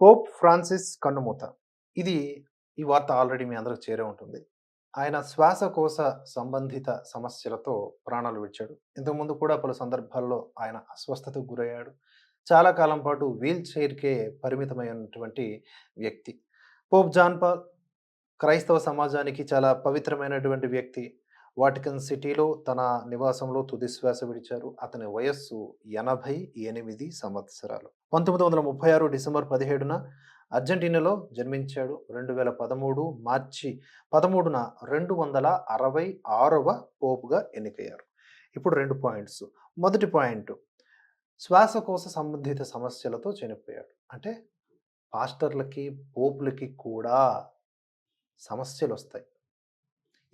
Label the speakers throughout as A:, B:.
A: Pope Francis కన్నుమూత. ఇది ఈ వార్త ఆల్రెడీ మీ అందరికి చేరే ఉంటుంది. ఆయన శ్వాసకోశ సంబంధిత సమస్యలతో ప్రాణాలు విడిచాడు. ఇంతకుముందు కూడా పలు సందర్భాల్లో ఆయన అస్వస్థతకు గురయ్యాడు. చాలా కాలం పాటు వీల్ చైర్కే పరిమితమైనటువంటి వ్యక్తి. పోప్ జాన్ పాల్ క్రైస్తవ సమాజానికి చాలా పవిత్రమైనటువంటి వ్యక్తి. వాటికన్ సిటీలో తన నివాసంలో తుది శ్వాస విడిచారు. అతని వయస్సు ఎనభై ఎనిమిది సంవత్సరాలు. పంతొమ్మిది వందల ముప్పై ఆరు డిసెంబర్ పదిహేడున అర్జెంటీనాలో జన్మించాడు. రెండు వేల పదమూడు మార్చి పదమూడున రెండు వందల అరవై ఆరవ పోపుగా ఎన్నికయ్యారు. ఇప్పుడు రెండు పాయింట్స్. మొదటి పాయింట్. శ్వాసకోశ సంబంధిత సమస్యలతో చనిపోయాడు. అంటే పాస్టర్లకి పోపులకి కూడా సమస్యలు వస్తాయి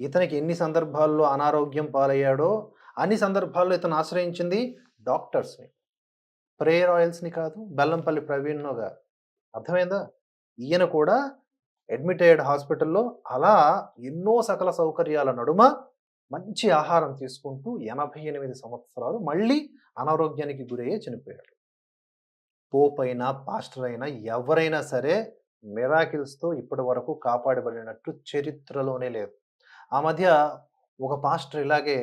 A: ఇతనికి ఎన్ని సందర్భాల్లో అనారోగ్యం పాలయ్యాడో అన్ని సందర్భాల్లో ఇతను ఆశ్రయించింది డాక్టర్స్ని ప్రేయర్ ఆయిల్స్ని కాదు బెల్లంపల్లి ప్రవీణ్నో కాదు అర్థమైందా? ఈయన కూడా అడ్మిట్ అయ్యాడు హాస్పిటల్లో. అలా ఎన్నో సకల సౌకర్యాల నడుమ మంచి ఆహారం తీసుకుంటూ ఎనభై ఎనిమిది సంవత్సరాలు మళ్ళీ అనారోగ్యానికి గురయ్యే చనిపోయాడు. పోప్ అయినా పాస్టర్ అయినా ఎవరైనా సరే మిరాకిల్స్తో ఇప్పటి వరకు కాపాడబడినట్టు చరిత్రలోనే లేదు. ఆ మధ్య ఒక పాస్టర్ ఇలాగే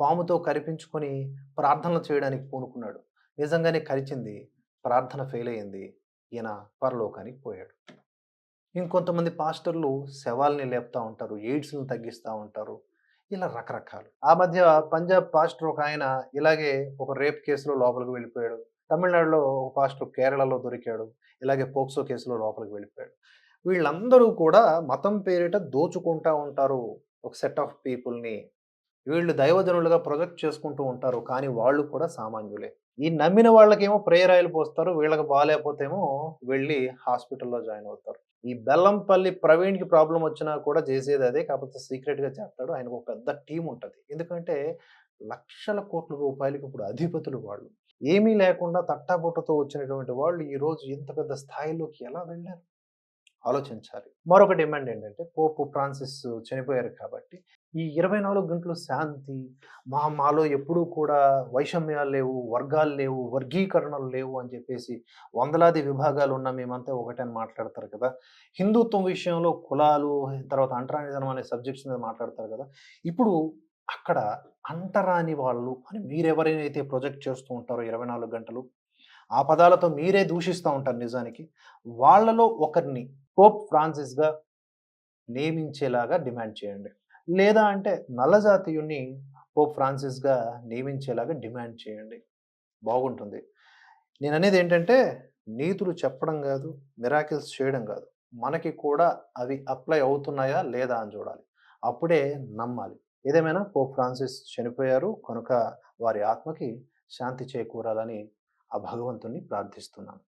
A: పాముతో కరిపించుకొని ప్రార్థనలు చేయడానికి పూనుకున్నాడు. నిజంగానే కరిచింది ప్రార్థన ఫెయిల్ అయింది ఈయన పరలోకానికి పోయాడు. ఇంకొంతమంది పాస్టర్లు శవాల్ని లేపుతూ ఉంటారు ఎయిడ్స్ని తగ్గిస్తూ ఉంటారు ఇలా రకరకాలు. ఆ మధ్య పంజాబ్ పాస్టర్ ఒక ఆయన ఇలాగే ఒక రేప్ కేసులో లోపలికి వెళ్ళిపోయాడు. తమిళనాడులో ఒక పాస్టర్ కేరళలో దొరికాడు ఇలాగే పోక్సో కేసులో లోపలికి వెళ్ళిపోయాడు. వీళ్ళందరూ కూడా మతం పేరిట దోచుకుంటా ఉంటారు. ఒక సెట్ ఆఫ్ పీపుల్ని వీళ్ళు దైవజనులుగా ప్రొజెక్ట్ చేసుకుంటూ ఉంటారు. కానీ వాళ్ళు కూడా సామాన్యులే. ఈ నమ్మిన వాళ్ళకేమో ప్రేయర్ ఆయిల్ పోస్తారు. వీళ్ళకి బాగాలేకపోతేమో వెళ్ళి హాస్పిటల్లో జాయిన్ అవుతారు. ఈ బెల్లంపల్లి ప్రవీణ్కి ప్రాబ్లం వచ్చినా కూడా చేసేది అదే. కాకపోతే సీక్రెట్గా చేస్తాడు. ఆయనకు ఒక పెద్ద టీం ఉంటుంది. ఎందుకంటే లక్షల కోట్ల రూపాయలకి ఇప్పుడు అధిపతులు వాళ్ళు. ఏమీ లేకుండా తట్టాబుట్టతో వచ్చినటువంటి వాళ్ళు ఈరోజు ఇంత పెద్ద స్థాయిలోకి ఎలా వెళ్ళారు? ఆలోచించాలి. మరొక డిమాండ్ ఏంటంటే పోపు ఫ్రాన్సిస్ చనిపోయారు కాబట్టి ఈ ఇరవై నాలుగు గంటలు శాంతి మా మాలో ఎప్పుడూ కూడా వైషమ్యాలు లేవు వర్గాలు లేవు వర్గీకరణలు లేవు అని చెప్పేసి వందలాది విభాగాలు ఉన్న మేమంతా ఒకటే మాట్లాడతారు కదా. హిందుత్వం విషయంలో కులాలు తర్వాత అంటరానిజనం అనే సబ్జెక్ట్స్ మీద మాట్లాడతారు కదా. ఇప్పుడు అక్కడ అంటరాని వాళ్ళు అని మీరెవరైతే ప్రొజెక్ట్ చేస్తూ ఉంటారో ఇరవై నాలుగు గంటలు ఆ పదాలతో మీరే దూషిస్తూ ఉంటారు నిజానికి వాళ్ళలో ఒకరిని పోప్ ఫ్రాన్సిస్గా నియమించేలాగా డిమాండ్ చేయండి. లేదా అంటే నల్లజాతీయుణ్ణి పోప్ ఫ్రాన్సిస్గా నియమించేలాగా డిమాండ్ చేయండి. బాగుంటుంది. నేను అనేది ఏంటంటే నీతులు చెప్పడం కాదు మిరాకిల్స్ చేయడం కాదు. మనకి కూడా అవి అప్లై అవుతున్నాయా లేదా అని చూడాలి. అప్పుడే నమ్మాలి. ఏదేమైనా పోప్ ఫ్రాన్సిస్ చనిపోయారు కనుక వారి ఆత్మకి శాంతి చేకూరాలని ఆ భగవంతుణ్ణి ప్రార్థిస్తున్నాను.